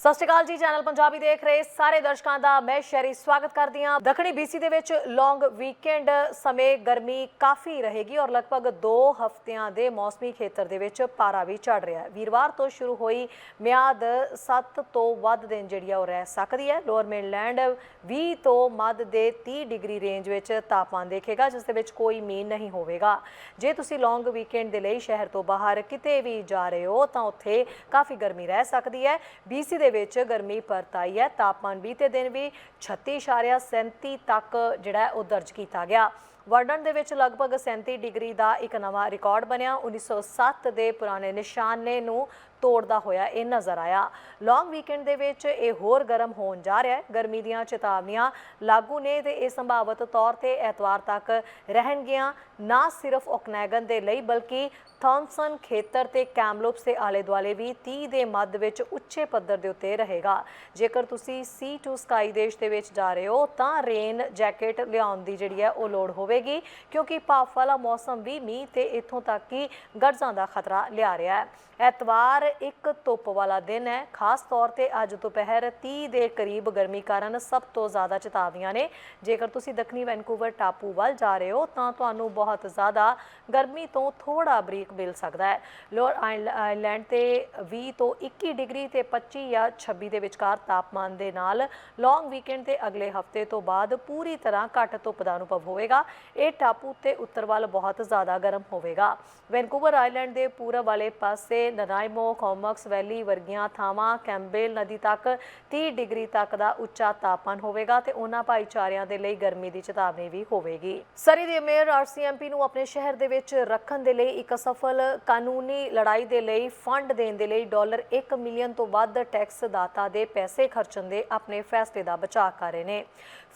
ਸਤਿ ਸ਼੍ਰੀ ਅਕਾਲ ਜੀ, ਚੈਨਲ ਪੰਜਾਬੀ ਦੇਖ ਰਹੇ ਸਾਰੇ ਦਰਸ਼ਕਾਂ ਦਾ ਮੈਂ ਸ਼ੈਰੀ ਸਵਾਗਤ ਕਰਦੀ ਹਾਂ। ਦੱਖਣੀ ਬੀਸੀ ਦੇ ਵਿੱਚ ਲੌਂਗ ਵੀਕਐਂਡ ਸਮੇਂ ਗਰਮੀ ਕਾਫੀ ਰਹੇਗੀ ਔਰ ਲਗਭਗ 2 ਹਫ਼ਤਿਆਂ ਦੇ ਮੌਸਮੀ ਖੇਤਰ ਦੇ ਵਿੱਚ ਪਾਰਾ ਵੀ ਚੜ ਰਿਹਾ ਹੈ। ਵੀਰਵਾਰ ਤੋਂ ਸ਼ੁਰੂ ਹੋਈ ਮਿਆਦ 7 ਤੋਂ ਵੱਧ ਦਿਨ ਜਿਹੜੀ ਆ ਉਹ ਰਹਿ ਸਕਦੀ ਹੈ। ਲੋਅਰ ਮੇਨਲੈਂਡ 20 ਤੋਂ ਮੱਧ ਦੇ 30 ਡਿਗਰੀ ਰੇਂਜ ਵਿੱਚ ਤਾਪਮਾਨ ਦੇਖੇਗਾ, ਜਿਸ ਦੇ ਵਿੱਚ ਕੋਈ ਮੀਂਹ ਨਹੀਂ ਹੋਵੇਗਾ। ਜੇ ਤੁਸੀਂ ਲੌਂਗ ਵੀਕਐਂਡ ਦੇ ਲਈ ਸ਼ਹਿਰ ਤੋਂ ਬਾਹਰ ਕਿਤੇ ਵੀ ਜਾ ਰਹੇ ਹੋ, ਤਾਂ ਉੱਥੇ ਕਾਫੀ ਗਰਮੀ ਰਹਿ ਸਕਦੀ ਹੈ। ਬੀਸੀ ਦੇ ਵਿੱਚ ਗਰਮੀ ਪਰਤ ਆਈ ਹੈ। ਤਾਪਮਾਨ ਬੀਤੇ ਦਿਨ ਵੀ 36.37 ਤੱਕ ਜਿਹੜਾ ਹੈ ਉਹ ਦਰਜ ਕੀਤਾ ਗਿਆ। ਵਰਡਨ ਦੇ ਵਿੱਚ ਲਗਭਗ 37 ਡਿਗਰੀ ਦਾ ਇੱਕ ਨਵਾਂ ਰਿਕਾਰਡ ਬਣਿਆ। 1907 ਦੇ ਪੁਰਾਣੇ ਨਿਸ਼ਾਨੇ ਨੂੰ ਤੋੜਦਾ ਹੋਇਆ ਇਹ ਨਜ਼ਰ ਆਇਆ। ਲੌਂਗ ਵੀਕਐਂਡ ਦੇ ਵਿੱਚ ਇਹ ਹੋਰ ਗਰਮ ਹੋਣ ਜਾ ਰਿਹਾ ਹੈ। ਗਰਮੀ ਦੀਆਂ ਚੇਤਾਵਨੀਆਂ ਲਾਗੂ ਨੇ ਤੇ ਇਹ ਸੰਭਾਵਤ ਤੌਰ ਤੇ ਐਤਵਾਰ ਤੱਕ ਰਹਿਣਗੀਆਂ। ਨਾ ਸਿਰਫ ਓਕਨੈਗਨ ਦੇ ਲਈ ਬਲਕਿ ਥੌਮਸਨ ਖੇਤਰ ਤੇ ਕੈਮਲੋਪਸ ਦੇ ਆਲੇ ਦੁਆਲੇ ਵੀ 30 ਦੇ ਮੱਧ ਵਿੱਚ ਉੱਚੇ ਪੱਧਰ ਦੇ ਉੱਤੇ ਰਹੇਗਾ। ਜੇਕਰ ਤੁਸੀਂ ਸੀ ਟੂ ਸਕਾਈ ਦੇਸ਼ ਦੇ ਵਿੱਚ ਜਾ ਰਹੇ ਹੋ ਤਾਂ ਰੇਨ ਜੈਕਟ ਲਿਆਉਣ ਦੀ ਜਿਹੜੀ ਹੈ ਉਹ ਲੋੜ ਹੋਵੇਗੀ ਕਿਉਂਕਿ ਭਾਫ ਵਾਲਾ ਮੌਸਮ ਵੀ ਮੀਂਹ ਤੇ ਇੱਥੋਂ ਤੱਕ ਕਿ ਗਰਜਾਂ ਦਾ ਖਤਰਾ ਲਿਆ ਰਿਹਾ ਹੈ। ਐਤਵਾਰ ਇੱਕ ਧੁੱਪ ਵਾਲਾ ਦਿਨ ਹੈ। ਖਾਸ ਤੌਰ ਤੇ ਅੱਜ ਦੁਪਹਿਰ 30 ਦੇ ਕਰੀਬ ਗਰਮੀ ਕਾਰਨ ਸਭ ਤੋਂ ਜ਼ਿਆਦਾ ਚੇਤਾਵਨੀਆਂ ਨੇ। ਜੇਕਰ ਤੁਸੀਂ ਦੱਖਣੀ ਵੈਨਕੂਵਰ ਟਾਪੂ ਵੱਲ ਜਾ ਰਹੇ ਹੋ, ਤਾਂ ਤੁਹਾਨੂੰ ਬਹੁਤ ਜ਼ਿਆਦਾ ਗਰਮੀ ਤੋਂ ਥੋੜਾ ਬ੍ਰੇਕ ਮਿਲ ਸਕਦਾ ਹੈ। ਲੋਅਰ ਆਈਲੈਂਡ ਤੇ 20 ਤੋਂ 21 ਡਿਗਰੀ ਤੇ 25 ਜਾਂ 26 ਦੇ ਵਿਚਕਾਰ ਤਾਪਮਾਨ ਦੇ ਨਾਲ ਲੌਂਗ ਵੀਕਐਂਡ ਤੇ ਅਗਲੇ ਹਫ਼ਤੇ ਤੋਂ ਬਾਅਦ ਪੂਰੀ ਤਰ੍ਹਾਂ ਘੱਟ ਧੁੱਪ ਦਾ ਅਨੁਭਵ ਹੋਵੇਗਾ। ਇਹ ਟਾਪੂ ਤੇ ਉੱਤਰ ਵੱਲ ਬਹੁਤ ਜ਼ਿਆਦਾ ਗਰਮ ਹੋਵੇਗਾ। ਵੈਨਕੂਵਰ ਆਈਲੈਂਡ ਦੇ ਪੂਰਬ ਵਾਲੇ ਪਾਸੇ ਨਨਾਈਮੋ ਕੋਮਕਸ, ਵੈਲੀ ਵਰਗੀਆਂ ਥਾਵਾਂ ਕੈਂਬੇਲ ਨਦੀ ਤੱਕ 30 ਡਿਗਰੀ ਤੱਕ ਦਾ ਉੱਚਾ ਤਾਪਮਾਨ ਹੋਵੇਗਾ ਤੇ ਉਹਨਾਂ ਭਾਈਚਾਰਿਆਂ ਦੇ ਲਈ ਗਰਮੀ ਦੀ ਚੇਤਾਵਨੀ ਵੀ ਹੋਵੇਗੀ। ਸਰੀ ਦੇ ਮੇਅਰ ਆਰਸੀਐਮਪੀ ਨੂੰ ਆਪਣੇ ਸ਼ਹਿਰ ਦੇ ਵਿੱਚ ਰੱਖਣ ਦੇ ਲਈ ਇੱਕ ਸਫਲ ਕਾਨੂੰਨੀ ਲੜਾਈ ਦੇ ਲਈ ਫੰਡ ਦੇਣ ਦੇ ਲਈ ਡਾਲਰ 1 ਮਿਲੀਅਨ ਤੋਂ ਵੱਧ ਟੈਕਸ ਦਾਤਾ ਦੇ ਪੈਸੇ ਖਰਚਣ ਦੇ ਆਪਣੇ ਫੈਸਲੇ ਦਾ ਬਚਾਅ ਕਰ ਰਹੇ ਨੇ।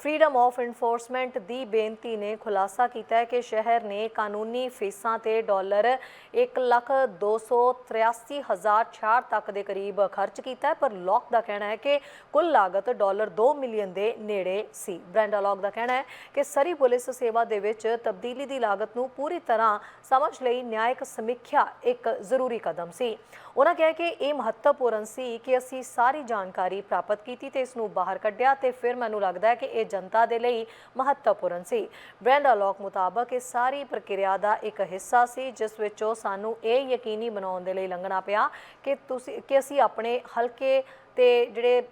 ਫਰੀडम ਆਫ ਇਨਫੋਰਸਮੈਂਟ ਦੀ ਬੇਨਤੀ ਨੇ ਖੁਲਾਸਾ ਕੀਤਾ ਹੈ ਕਿ ਸ਼ਹਿਰ ਨੇ ਕਾਨੂੰਨੀ ਫੀਸਾਂ ਤੇ ਡਾਲਰ 1,283,066 ਤੱਕ ਦੇ ਕਰੀਬ ਖਰਚ ਕੀਤਾ ਹੈ। ਪਰ ਲੌਕ ਦਾ ਕਹਿਣਾ ਹੈ ਕਿ ਕੁੱਲ ਲਾਗਤ ਡਾਲਰ 2 ਮਿਲੀਅਨ ਦੇ ਨੇੜੇ ਸੀ। ਬ੍ਰੈਂਡਾ ਲੌਕ ਦਾ ਕਹਿਣਾ ਹੈ ਕਿ ਸਰੀ ਪੁਲਿਸ ਸੇਵਾ ਦੇ ਵਿੱਚ ਤਬਦੀਲੀ ਦੀ ਲਾਗਤ ਨੂੰ ਪੂਰੀ ਤਰ੍ਹਾਂ ਸਮਝ ਲਈ ਨਿਆਇਕ ਸਮੀਖਿਆ ਇੱਕ ਜ਼ਰੂਰੀ ਕਦਮ ਸੀ। ਉਹਨਾਂ ਕਿਹਾ ਕਿ ਇਹ ਮਹੱਤਵਪੂਰਨ ਸੀ ਕਿ ਅਸੀਂ ਸਾਰੀ ਜਾਣਕਾਰੀ ਪ੍ਰਾਪਤ ਕੀਤੀ ਤੇ ਇਸ ਨੂੰ ਬਾਹਰ ਕੱਢਿਆ ਤੇ ਫਿਰ ਮੈਨੂੰ ਲੱਗਦਾ ਹੈ ਕਿ ਇਹ ਜਨਤਾ ਦੇ ਲਈ ਮਹੱਤਵਪੂਰਨ ਸੀ। ਬ੍ਰੈਂਡਾ ਲੌਕ ਮੁਤਾਬਕ ਇਹ ਸਾਰੀ ਪ੍ਰਕਿਰਿਆ ਦਾ ਇੱਕ ਹਿੱਸਾ ਸੀ, ਜਿਸ ਵਿੱਚੋਂ ਸਾਨੂੰ ਇਹ ਯਕੀਨੀ ਬਣਾਉਣ ਦੇ ਲਈ ਲੰਘਣਾ ਪਿਆ ਕਿ ਤੁਸੀਂ, ਕਿ ਅਸੀਂ ਆਪਣੇ ਹਲਕੇ ਤੇ ਜਿਹੜੇ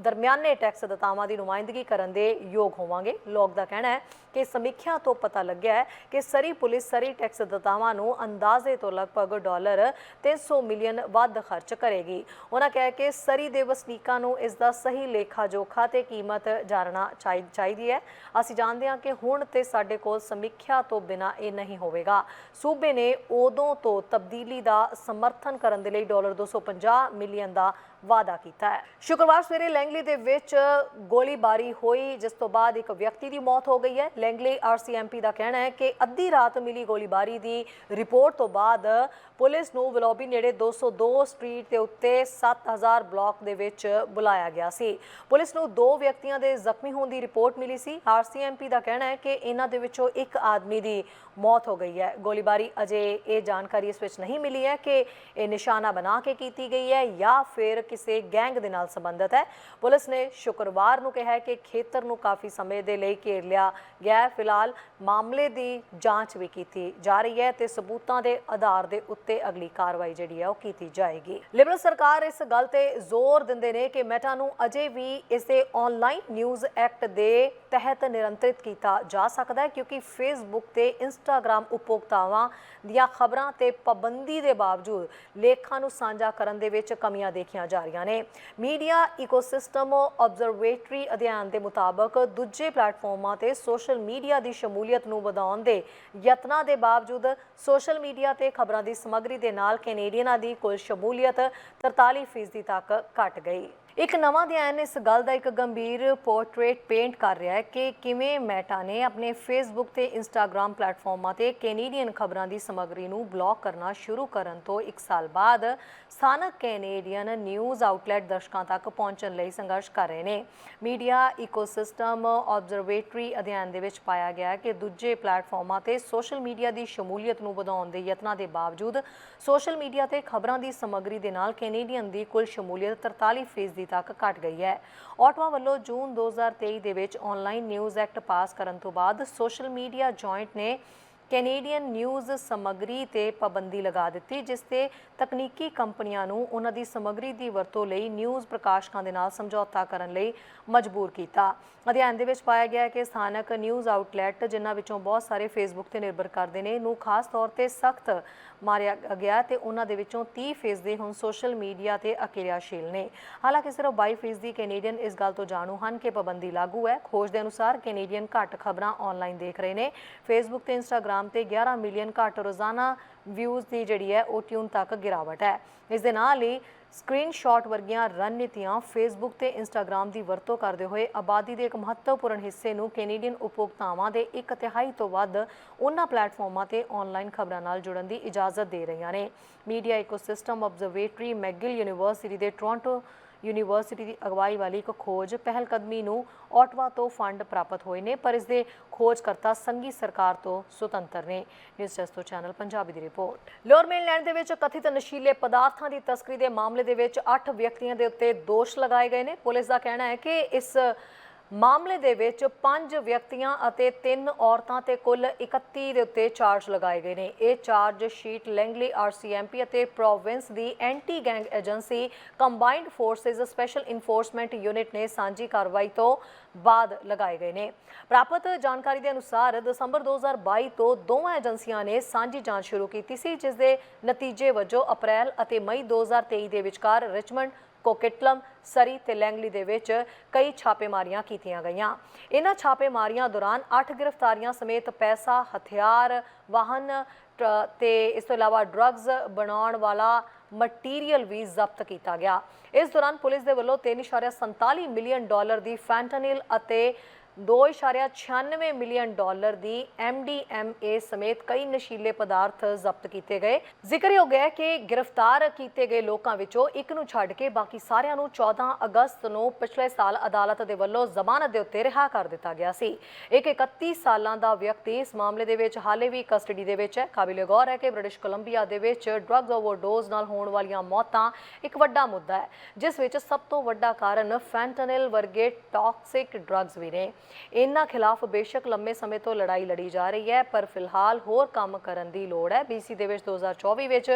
ਦਰਮਿਆਨੇ ਟੈਕਸ ਦਤਾਵਾਂ ਦੀ ਨੁਮਾਇੰਦਗੀ ਕਰਨ ਦੇ ਯੋਗ ਹੋਵਾਂਗੇ। ਲੋਕ ਦਾ ਕਹਿਣਾ ਹੈ ਕਿ ਸਮੀਖਿਆ ਤੋਂ ਪਤਾ ਲੱਗਿਆ ਹੈ ਕਿ ਸਰੀ ਪੁਲਿਸ ਸਰੀ ਟੈਕਸ ਦਤਾਵਾਂ ਨੂੰ ਅੰਦਾਜ਼ੇ ਤੋਂ ਲਗਭਗ ਡਾਲਰ 300 ਮਿਲੀਅਨ ਵੱਧ ਖਰਚ ਕਰੇਗੀ। ਉਹਨਾਂ ਕਿਹਾ ਕਿ ਸਰੀ ਦੇ ਵਸਨੀਕਾਂ ਨੂੰ ਇਸ ਦਾ ਸਹੀ ਲੇਖਾ ਜੋਖਾ ਤੇ ਕੀਮਤ ਜਾਣਨਾ ਚਾਹੀ- ਚਾਹੀਦੀ ਹੈ। ਅਸੀਂ ਜਾਣਦੇ ਹਾਂ ਕਿ ਹੁਣ ਤੇ ਸਾਡੇ ਕੋਲ ਸਮੀਖਿਆ ਤੋਂ ਬਿਨਾ ਇਹ ਨਹੀਂ ਹੋਵੇਗਾ। ਸੂਬੇ ਨੇ ਉਦੋਂ ਤੋਂ ਤਬਦੀਲੀ ਦਾ ਸਮਰਥਨ ਕਰਨ ਦੇ ਲਈ ਡਾਲਰ 250 ਮਿਲੀਅਨ ਦਾ ਵਾਅਦਾ ਕੀਤਾ ਹੈ। ਸ਼ੁੱਕਰਵਾਰ ਸਵੇਰੇ ਲੈਂਗਲੀ ਦੇ ਵਿੱਚ ਗੋਲੀਬਾਰੀ ਹੋਈ, ਜਿਸ ਤੋਂ ਬਾਅਦ ਇੱਕ ਵਿਅਕਤੀ ਦੀ ਮੌਤ ਹੋ ਗਈ ਹੈ। ਲੈਂਗਲੀ ਆਰਸੀਐਮਪੀ ਦਾ ਕਹਿਣਾ ਹੈ ਕਿ ਅੱਧੀ ਰਾਤ ਮਿਲੀ ਗੋਲੀਬਾਰੀ ਦੀ ਰਿਪੋਰਟ ਤੋਂ ਬਾਅਦ ਪੁਲਿਸ ਨੂੰ ਵਲੋਬੀ ਨੇੜੇ 202 ਸਟਰੀਟ ਦੇ ਉੱਤੇ 7000 ਬਲਾਕ ਦੇ ਵਿੱਚ ਬੁਲਾਇਆ ਗਿਆ ਸੀ। ਪੁਲਿਸ ਨੂੰ ਦੋ ਵਿਅਕਤੀਆਂ ਦੇ ਜ਼ਖਮੀ ਹੋਣ ਦੀ ਰਿਪੋਰਟ ਮਿਲੀ ਸੀ। ਆਰਸੀਐਮਪੀ ਦਾ ਕਹਿਣਾ ਹੈ ਕਿ ਇਹਨਾਂ ਦੇ ਵਿੱਚੋਂ ਇੱਕ ਆਦਮੀ ਦੀ ਮੌਤ ਹੋ ਗਈ ਹੈ। ਗੋਲੀਬਾਰੀ ਅਜੇ ਇਹ ਜਾਣਕਾਰੀ ਇਸ ਵਿੱਚ ਨਹੀਂ ਮਿਲੀ ਹੈ ਕਿ ਇਹ ਨਿਸ਼ਾਨਾ ਬਣਾ ਕੇ ਕੀਤੀ ਗਈ ਹੈ ਜਾਂ ਫਿਰ ਕਿਸੇ ਗੈਂਗ ਦੇ ਨਾਲ ਸੰਬੰਧਿਤ ਹੈ। ਪੁਲਿਸ ਨੇ ਸ਼ੁੱਕਰਵਾਰ ਨੂੰ ਕਿਹਾ ਕਿ ਖੇਤਰ ਨੂੰ ਕਾਫੀ ਸਮੇਂ ਦੇ ਲਈ ਘੇਰ ਲਿਆ ਗਿਆ ਹੈ। ਫਿਲਹਾਲ ਮਾਮਲੇ ਦੀ ਜਾਂਚ ਵੀ ਕੀਤੀ ਜਾ ਰਹੀ ਹੈ ਤੇ ਸਬੂਤਾਂ ਦੇ ਆਧਾਰ ਦੇ ਉੱਤੇ ਅਗਲੀ ਕਾਰਵਾਈ ਜਿਹੜੀ ਹੈ ਉਹ ਕੀਤੀ ਜਾਏਗੀ। ਲਿਬਰਲ ਸਰਕਾਰ ਇਸ ਗੱਲ ਤੇ ਜ਼ੋਰ ਦਿੰਦੇ ਨੇ ਕਿ ਮੈਟਾ ਨੂੰ ਅਜੇ ਵੀ ਇਸੇ ਆਨਲਾਈਨ ਨਿਊਜ਼ ਐਕਟ ਦੇ ਤਹਿਤ ਨਿਰੰਤਰਿਤ ਕੀਤਾ ਜਾ ਸਕਦਾ ਹੈ ਕਿਉਂਕਿ ਫੇਸਬੁੱਕ ਤੇ ਇੰਸਟਾਗ੍ਰam ਉਪਭੋਗਤਾਵਾਂ ਦੀਆਂ ਖਬਰਾਂ ਤੇ ਪਾਬੰਦੀ ਦੇ ਬਾਵਜੂਦ ਲੇਖਾਂ ਨੂੰ ਸਾਂਝਾ ਕਰਨ ਦੇ ਵਿੱਚ ਕਮੀਆਂ ਦੇਖੀਆਂ ਜਾ ਰਹੀਆਂ ਨੇ। ਮੀਡੀਆ ਇਕੋਸਿਸਟਮ ਆਬਜ਼ਰਵੇਟਰੀ ਅਧਿਐਨ ਦੇ ਮੁਤਾਬਕ ਦੂਜੇ ਪਲੇਟਫਾਰਮਾਂ ਤੇ ਸੋਸ਼ਲ ਮੀਡੀਆ ਦੀ ਸ਼ਮੂਲੀਅਤ ਨੂੰ ਵਧਾਉਣ ਦੇ ਯਤਨਾਂ ਦੇ ਬਾਵਜੂਦ ਸੋਸ਼ਲ ਮੀਡੀਆ ਤੇ ਖਬਰਾਂ ਦੀ ਸਮੱਗਰੀ ਦੇ ਨਾਲ ਕੈਨੇਡੀਅਨਾਂ ਦੀ ਕੁੱਲ ਸ਼ਮੂਲੀਅਤ 43% ਤੱਕ ਘਟ ਗਈ। ਇੱਕ ਨਵਾਂ ਅਧਿਐਨ ਇਸ ਗੱਲ ਦਾ ਇੱਕ ਗੰਭੀਰ ਪੋਰਟਰੇਟ ਪੇਂਟ ਕਰ ਰਿਹਾ ਹੈ ਕਿ ਕਿਵੇਂ ਮੈਟਾ ਨੇ ਆਪਣੇ ਫੇਸਬੁੱਕ ਤੇ ਇੰਸਟਾਗ੍ਰam ਪਲੇਟਫਾਰਮਾਂ ਤੇ ਕੈਨੇਡੀਅਨ ਖਬਰਾਂ ਦੀ ਸਮੱਗਰੀ ਨੂੰ ਬਲੌਕ ਕਰਨਾ ਸ਼ੁਰੂ ਕਰਨ ਤੋਂ 1 ਸਾਲ ਬਾਅਦ ਸਥਾਨਕ ਕੈਨੇਡੀਅਨ ਨਿਊਜ਼ ਆਊਟਲੈਟ ਦਰਸ਼ਕਾਂ ਤੱਕ ਪਹੁੰਚਣ ਲਈ ਸੰਘਰਸ਼ ਕਰ ਰਹੇ ਨੇ। ਮੀਡੀਆ ਇਕੋਸਿਸਟਮ ਆਬਜ਼ਰਵੇਟਰੀ ਅਧਿਐਨ ਦੇ ਵਿੱਚ ਪਾਇਆ ਗਿਆ ਹੈ ਕਿ ਦੂਜੇ ਪਲੇਟਫਾਰਮਾਂ ਤੇ ਸੋਸ਼ਲ ਮੀਡੀਆ ਦੀ ਸ਼ਮੂਲੀਅਤ ਨੂੰ ਵਧਾਉਣ ਦੇ ਯਤਨਾਂ ਦੇ ਬਾਵਜੂਦ ਸੋਸ਼ਲ ਮੀਡੀਆ ਤੇ ਖਬਰਾਂ ਦੀ ਸਮੱਗਰੀ ਦੇ ਨਾਲ ਕੈਨੇਡੀਅਨ ਦੀ ਕੁੱਲ ਸ਼ਮੂਲੀਅਤ 43% ਫੀਸਦੀ ਤੱਕ ਘਟ ਗਈ ਹੈ। ਆਟਵਾ ਵੱਲੋਂ ਜੂਨ 2023 ਦੇ ਵਿੱਚ ਆਨਲਾਈਨ ਨਿਊਜ਼ ਐਕਟ ਪਾਸ ਕਰਨ ਤੋਂ ਬਾਅਦ ਸੋਸ਼ਲ ਮੀਡੀਆ ਜੁਆਇੰਟ ਨੇ ਕੈਨੇਡੀਅਨ ਨਿਊਜ਼ ਸਮੱਗਰੀ ਤੇ ਪਾਬੰਦੀ ਲਗਾ ਦਿੱਤੀ, ਜਿਸ ਤੇ ਤਕਨੀਕੀ ਕੰਪਨੀਆਂ ਨੂੰ ਉਹਨਾਂ ਦੀ ਸਮੱਗਰੀ ਦੀ ਵਰਤੋਂ ਲਈ ਨਿਊਜ਼ ਪ੍ਰਕਾਸ਼ਕਾਂ ਦੇ ਨਾਲ ਸਮਝੌਤਾ ਕਰਨ ਲਈ ਮਜਬੂਰ ਕੀਤਾ। ਅਧਿਐਨ ਦੇ ਵਿੱਚ ਪਾਇਆ ਗਿਆ ਹੈ ਕਿ ਸਥਾਨਕ ਨਿਊਜ਼ ਆਊਟਲੈਟ, ਜਿਨ੍ਹਾਂ ਵਿੱਚੋਂ ਬਹੁਤ ਸਾਰੇ ਫੇਸਬੁੱਕ ਤੇ ਨਿਰਭਰ ਕਰਦੇ ਨੇ, ਨੂੰ ਖਾਸ ਤੌਰ ਤੇ ਸਖਤ ਮਾਰਿਆ ਗਿਆ ਤੇ ਉਹਨਾਂ ਦੇ ਵਿੱਚੋਂ 30 ਫੀਸਦੀ ਹੁਣ ਸੋਸ਼ਲ ਮੀਡੀਆ ਤੇ ਅਕਿਰਿਆਸ਼ੀਲ ਨੇ। ਹਾਲਾਂਕਿ ਸਿਰਫ 22 ਫੀਸਦੀ ਕੈਨੇਡੀਅਨ ਇਸ ਗੱਲ ਤੋਂ ਜਾਣੂ ਹਨ ਕਿ ਪਾਬੰਦੀ ਲਾਗੂ ਹੈ। ਖੋਜ ਦੇ ਅਨੁਸਾਰ ਕੈਨੇਡੀਅਨ ਘੱਟ ਖਬਰਾਂ ਆਨਲਾਈਨ ਦੇਖ ਰਹੇ ਨੇ। ਫੇਸਬੁੱਕ ਤੇ ਇੰਸਟਾਗ੍ਰam ਤੇ 11 ਮਿਲੀਅਨ ਘੱਟ ਰੋਜ਼ਾਨਾ ਵਿਊਜ਼ ਦੀ ਜਿਹੜੀ ਹੈ ਉਹ ਟਿਊਨ ਤੱਕ ਗਿਰਾਵਟ ਹੈ। ਇਸ ਦੇ ਨਾਲ ਹੀ ਸਕਰੀਨਸ਼ਾਟ ਵਰਗੀਆਂ ਰਣਨੀਤੀਆਂ ਫੇਸਬੁੱਕ ਤੇ ਇੰਸਟਾਗ੍ਰam ਦੀ ਵਰਤੋਂ ਕਰਦੇ ਹੋਏ ਆਬਾਦੀ ਦੇ ਇੱਕ ਮਹੱਤਵਪੂਰਨ ਹਿੱਸੇ ਨੂੰ ਕੈਨੇਡੀਅਨ ਉਪਭੋਗਤਾਵਾਂ ਦੇ ਇੱਕ ਤਿਹਾਈ ਤੋਂ ਵੱਧ ਉਹਨਾਂ ਪਲੇਟਫਾਰਮਾਂ ਤੇ ਆਨਲਾਈਨ ਖਬਰਾਂ ਨਾਲ ਜੁੜਨ ਦੀ ਇਜਾਜ਼ਤ ਦੇ ਰਹੀਆਂ ਨੇ। Media ecosystem observatory McGill university ਦੇ ਟੋਰਾਂਟੋ ਯੂਨੀਵਰਸਿਟੀ ਦੀ ਅਗਵਾਈ ਵਾਲੀ ਇੱਕ ਖੋਜ ਪਹਿਲ ਕਦਮੀ ਨੂੰ ਆਟਵਾ ਤੋਂ ਫੰਡ ਪ੍ਰਾਪਤ ਹੋਏ ਨੇ, ਪਰ ਇਸ ਦੇ ਖੋਜਕਰਤਾ ਸੰਘੀ ਸਰਕਾਰ ਤੋਂ ਸੁਤੰਤਰ ਨੇ। ਨਿਊਜ਼ ਡੈਸਕ ਤੋਂ ਚੈਨਲ ਪੰਜਾਬੀ ਦੀ ਰਿਪੋਰਟ। ਲੋਅਰ ਮੇਨਲੈਂਡ ਦੇ ਵਿੱਚ ਕਥਿਤ ਨਸ਼ੀਲੇ ਪਦਾਰਥਾਂ ਦੀ ਤਸਕਰੀ ਦੇ ਮਾਮਲੇ ਦੇ ਵਿੱਚ 8 ਵਿਅਕਤੀਆਂ ਦੇ ਉੱਤੇ ਦੋਸ਼ ਲਗਾਏ ਗਏ ਨੇ। ਪੁਲਿਸ ਦਾ ਕਹਿਣਾ ਹੈ ਕਿ ਇਸ ਮਾਮਲੇ ਦੇ ਵਿੱਚ 5 ਵਿਅਕਤੀਆਂ ਅਤੇ 3 ਔਰਤਾਂ ਤੇ ਕੁੱਲ 31 ਦੇ ਉੱਤੇ ਚਾਰਜ ਲਗਾਏ ਗਏ ਨੇ। ਇਹ ਚਾਰਜ ਸ਼ੀਟ ਲੈਂਗਲੀ ਆਰਸੀਐਮਪੀ ਅਤੇ ਪ੍ਰੋਵਿੰਸ ਦੀ anti gang agency combined forces special enforcement unit ਨੇ ਸਾਂਝੀ ਕਾਰਵਾਈ ਤੋਂ ਬਾਅਦ ਲਗਾਏ ਗਏ ਨੇ। ਪ੍ਰਾਪਤ ਜਾਣਕਾਰੀ ਦੇ ਅਨੁਸਾਰ ਦਸੰਬਰ 2022 ਤੋਂ ਦੋਵਾਂ ਏਜੰਸੀਆਂ ਨੇ ਸਾਂਝੀ ਜਾਂਚ ਸ਼ੁਰੂ ਕੀਤੀ ਸੀ, ਜਿਸ ਦੇ ਨਤੀਜੇ ਵਜੋਂ ਅਪ੍ਰੈਲ ਅਤੇ ਮਈ 2023 ਦੇ ਵਿਚਕਾਰ ਰਿਚਮੰਡ ਕੋਕਿਟਲਮ ਸਰੀ ਤੇ ਲੈਂਗਲੀ ਦੇ ਵਿੱਚ ਕਈ ਛਾਪੇਮਾਰੀਆਂ ਕੀਤੀਆਂ ਗਈਆਂ। ਇਹਨਾਂ ਛਾਪੇਮਾਰੀਆਂ ਦੌਰਾਨ 8 ਗ੍ਰਿਫਤਾਰੀਆਂ ਸਮੇਤ ਪੈਸਾ, ਹਥਿਆਰ, ਵਾਹਨ ਟ- ਤੇ ਇਸ ਤੋਂ ਇਲਾਵਾ ਡਰੱਗਸ ਬਣਾਉਣ ਵਾਲਾ ਮਟੀਰੀਅਲ ਵੀ ਜ਼ਬਤ ਕੀਤਾ ਗਿਆ। ਇਸ ਦੌਰਾਨ ਪੁਲਿਸ ਦੇ ਵੱਲੋਂ 3.47 ਮਿਲੀਅਨ ਡਾਲਰ ਦੀ ਫੈਂਟਨਿਲ ਅਤੇ 2.96 ਮਿਲੀਅਨ ਡਾਲਰ ਦੀ MDMA ਸਮੇਤ ਕਈ ਨਸ਼ੀਲੇ ਪਦਾਰਥ ਜ਼ਬਤ ਕੀਤੇ ਗਏ। ਜ਼ਿਕਰਯੋਗ ਹੈ ਕਿ ਗ੍ਰਿਫਤਾਰ ਕੀਤੇ ਗਏ ਲੋਕਾਂ ਵਿੱਚੋਂ ਇੱਕ ਨੂੰ ਛੱਡ ਕੇ ਬਾਕੀ ਸਾਰਿਆਂ ਨੂੰ 14 ਅਗਸਤ ਨੂੰ ਪਿਛਲੇ ਸਾਲ ਅਦਾਲਤ ਦੇ ਵੱਲੋਂ ਜ਼ਮਾਨਤ ਦੇ ਉੱਤੇ ਰਿਹਾ ਕਰ ਦਿੱਤਾ ਗਿਆ ਸੀ। ਇੱਕ 31 ਸਾਲਾਂ ਦਾ ਵਿਅਕਤੀ ਇਸ ਮਾਮਲੇ ਦੇ ਵਿੱਚ ਹਾਲੇ ਵੀ ਕਸਟਡੀ ਦੇ ਵਿੱਚ ਹੈ। ਕਾਬਿਲ ਗੌਰ ਹੈ ਕਿ ਬ੍ਰਿਟਿਸ਼ ਕੋਲੰਬੀਆ ਦੇ ਵਿੱਚ ਡਰੱਗਸ ਓਵਰਡੋਜ਼ ਨਾਲ ਹੋਣ ਵਾਲੀਆਂ ਮੌਤਾਂ ਇੱਕ ਵੱਡਾ ਮੁੱਦਾ ਹੈ, ਜਿਸ ਵਿੱਚ ਸਭ ਤੋਂ ਵੱਡਾ ਕਾਰਨ ਫੈਂਟਨਿਲ ਵਰਗੇ ਟਾਕਸਿਕ ਡਰੱਗਸ ਵੀ ਨੇ। ਇਹਨਾਂ ਖਿਲਾਫ ਬੇਸ਼ੱਕ ਲੰਮੇ ਸਮੇਂ ਤੋਂ ਲੜਾਈ ਲੜੀ ਜਾ ਰਹੀ ਹੈ, ਪਰ ਫਿਲਹਾਲ ਹੋਰ ਕੰਮ ਕਰਨ ਦੀ ਲੋੜ ਹੈ। BC ਦੇ ਵਿੱਚ 2024 ਵਿੱਚ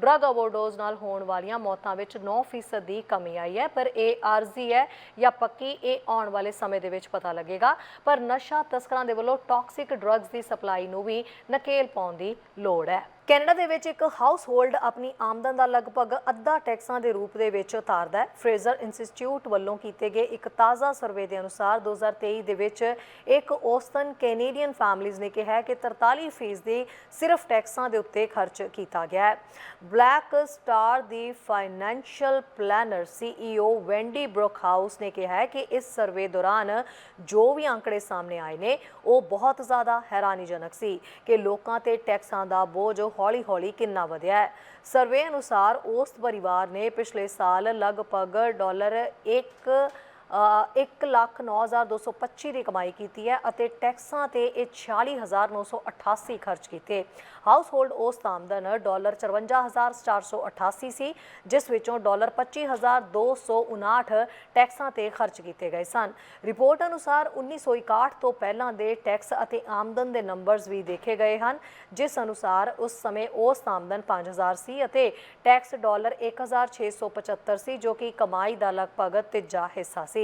ਡਰੱਗ ਓਵਰਡੋਜ਼ ਨਾਲ ਹੋਣ ਵਾਲੀਆਂ ਮੌਤਾਂ ਵਿੱਚ 9% ਦੀ ਕਮੀ ਆਈ ਹੈ, ਪਰ ਇਹ ਆਰਜ਼ੀ ਹੈ ਜਾਂ ਪੱਕੀ ਇਹ ਆਉਣ ਵਾਲੇ ਸਮੇਂ ਦੇ ਵਿੱਚ ਪਤਾ ਲੱਗੇਗਾ। ਪਰ ਨਸ਼ਾ ਤਸਕਰਾਂ ਦੇ ਵੱਲੋਂ ਟਾਕਸਿਕ ਡਰੱਗਸ ਦੀ ਸਪਲਾਈ ਨੂੰ ਵੀ ਨਕੇਲ ਪਾਉਣ ਦੀ ਲੋੜ ਹੈ। ਕੈਨੇਡਾ ਦੇ ਵਿੱਚ ਇੱਕ ਹਾਊਸ ਹੋਲਡ ਆਪਣੀ ਆਮਦਨ ਦਾ ਲਗਭਗ ਅੱਧਾ ਟੈਕਸਾਂ ਦੇ ਰੂਪ ਦੇ ਵਿੱਚ ਉਤਾਰਦਾ ਹੈ। ਫਰੇਜ਼ਰ ਇੰਸਟੀਚਿਊਟ ਵੱਲੋਂ ਕੀਤੇ ਗਏ ਇੱਕ ਤਾਜ਼ਾ ਸਰਵੇ ਦੇ ਅਨੁਸਾਰ 2023 ਦੇ ਵਿੱਚ ਇੱਕ ਔਸਤਨ ਕੈਨੇਡੀਅਨ ਫੈਮਲੀਜ਼ ਨੇ ਕਿਹਾ ਕਿ 43% ਦੀ ਸਿਰਫ ਟੈਕਸਾਂ ਦੇ ਉੱਤੇ ਖਰਚ ਕੀਤਾ ਗਿਆ ਹੈ। ਬਲੈਕ ਸਟਾਰ ਦੀ financial planner CEO Wendy Brook ਨੇ ਕਿਹਾ ਕਿ ਇਸ ਸਰਵੇ ਦੌਰਾਨ ਜੋ ਵੀ ਅੰਕੜੇ ਸਾਹਮਣੇ ਆਏ ਨੇ, ਉਹ ਬਹੁਤ ਜ਼ਿਆਦਾ ਹੈਰਾਨੀਜਨਕ ਸੀ ਕਿ ਲੋਕਾਂ ਤੇ ਟੈਕਸਾਂ ਦਾ ਬੋਝ ਹੌਲੀ-ਹੌਲੀ ਕਿੰਨਾ ਵਧਿਆ ਹੈ। ਸਰਵੇ ਅਨੁਸਾਰ ਉਸ ਪਰਿਵਾਰ ਨੇ ਪਿਛਲੇ ਸਾਲ ਲਗਭਗ ਡਾਲਰ 1 ਇੱਕ ਲੱਖ 9225 ਦੀ ਕਮਾਈ ਕੀਤੀ ਹੈ ਅਤੇ ਟੈਕਸਾਂ ਤੇ ਇਹ 46988 ਖਰਚ ਕੀਤੇ। ਹਾਊਸ ਹੋਲਡ ਔਸਤ ਆਮਦਨ ਡਾਲਰ 54488 ਸੀ ਜਿਸ ਵਿੱਚੋਂ ਡਾਲਰ 25259 ਟੈਕਸਾਂ ਤੇ ਖਰਚ ਕੀਤੇ ਗਏ ਸਨ। ਰਿਪੋਰਟ ਅਨੁਸਾਰ 1961 ਤੋਂ ਪਹਿਲਾਂ ਦੇ ਟੈਕਸ ਅਤੇ ਆਮਦਨ ਦੇ ਨੰਬਰਸ ਵੀ ਦੇਖੇ ਗਏ ਹਨ, ਜਿਸ ਅਨੁਸਾਰ ਉਸ ਸਮੇਂ ਔਸਤ ਆਮਦਨ 5000 ਸੀ ਅਤੇ ਟੈਕਸ ਡਾਲਰ 1675 ਸੀ, ਜੋ ਕਿ ਕਮਾਈ ਦਾ ਲਗਭਗ ਤੀਜਾ ਹਿੱਸਾ ਸੀ।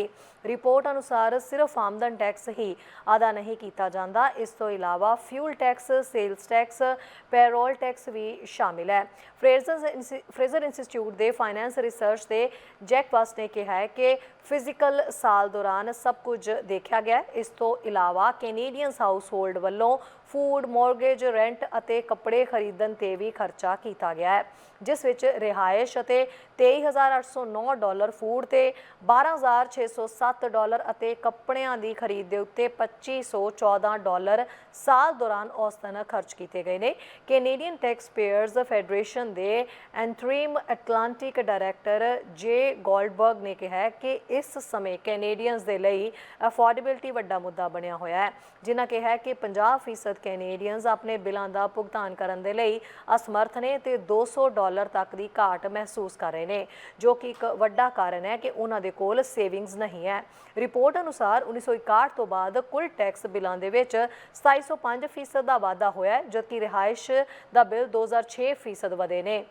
ਰਿਪੋਰਟ ਅਨੁਸਾਰ ਸਿਰਫ ਆਮਦਨ ਟੈਕਸ ਹੀ ਅਦਾ ਨਹੀਂ ਕੀਤਾ ਜਾਂਦਾ। ਇਸ ਤੋਂ ਇਲਾਵਾ fuel tax, sales tax, payroll tax ਵੀ ਸ਼ਾਮਿਲ ਹੈ। ਫਰੇਜ਼ਰ ਇੰਸਟੀ- ਫਰੇਜ਼ਰ ਇੰਸਟੀਚਿਊਟ ਦੇ ਫਾਈਨੈਂਸ ਰਿਸਰਚ ਦੇ ਜੈਕ ਵਾਸ ਨੇ ਕਿਹਾ ਹੈ ਕਿ ਫਿਜ਼ੀਕਲ ਸਾਲ ਦੌਰਾਨ ਸਭ ਕੁਝ ਦੇਖਿਆ ਗਿਆ ਇਸ ਤੋਂ ਇਲਾਵਾ ਕੈਨੇਡੀਅਨਸ ਹਾਊਸ ਹੋਲਡ ਵੱਲੋਂ ਫੂਡ, ਮੌਰਗੇਜ, ਰੈਂਟ ਅਤੇ ਕੱਪੜੇ ਖਰੀਦਣ ਤੇ ਵੀ ਖਰਚਾ ਕੀਤਾ ਗਿਆ ਹੈ, ਜਿਸ ਵਿੱਚ ਰਿਹਾਇਸ਼ ਅਤੇ 23809 ਡਾਲਰ ਫੂਡ ਤੇ 12607 ਡਾਲਰ ਅਤੇ ਕੱਪੜਿਆਂ ਦੀ ਖਰੀਦ ਦੇ ਉੱਤੇ 2514 ਡਾਲਰ ਸਾਲ ਦੌਰਾਨ ਔਸਤਨ ਖਰਚ ਕੀਤੇ ਗਏ ਨੇ। ਕੈਨੇਡੀਅਨ ਟੈਕਸ ਪੇਅਰਸ ਫੈਡਰੇਸ਼ਨ ਦੇ ਐਂਥਰੀਮ ਐਟਲਾਂਟਿਕ ਡਾਇਰੈਕਟਰ ਜੇ ਗੋਲਡਬਰਗ ਨੇ ਕਿਹਾ ਕਿ ਇਸ ਸਮੇਂ ਕੈਨੇਡੀਅਨਸ ਦੇ ਲਈ ਅਫੋਰਡੇਬਿਲਟੀ ਵੱਡਾ ਮੁੱਦਾ ਬਣਿਆ ਹੋਇਆ ਹੈ, ਜਿਨ੍ਹਾਂ ਕਿਹਾ ਕਿ 50% ਕੈਨੇਡੀਅਨਸ ਆਪਣੇ ਬਿੱਲਾਂ ਦਾ ਭੁਗਤਾਨ ਕਰਨ ਦੇ ਲਈ ਅਸਮਰਥ ਨੇ ਤੇ 200 ਡਾਲਰ ਤੱਕ ਦੀ ਘਾਟ ਮਹਿਸੂਸ ਕਰ ਰਹੇ ਨੇ, ਜੋ ਕਿ ਇੱਕ ਵੱਡਾ ਕਾਰਨ ਹੈ ਕਿ ਉਹਨਾਂ ਦੇ ਕੋਲ ਸੇਵਿੰਗਸ ਨਹੀਂ ਹੈ। ਰਿਪੋਰਟ ਅਨੁਸਾਰ 1961 ਤੋਂ ਬਾਅਦ ਕੁੱਲ ਟੈਕਸ ਬਿੱਲਾਂ ਦੇ ਵਿੱਚ 2705 ਫੀਸਦ ਦਾ ਵਾਧਾ ਹੋਇਆ ਹੈ, ਜਦਕਿ ਰਿਹਾਇਸ਼ ਦਾ ਬਿੱਲ 2006 ਫੀਸਦ ਵਧੇ ਨੇ।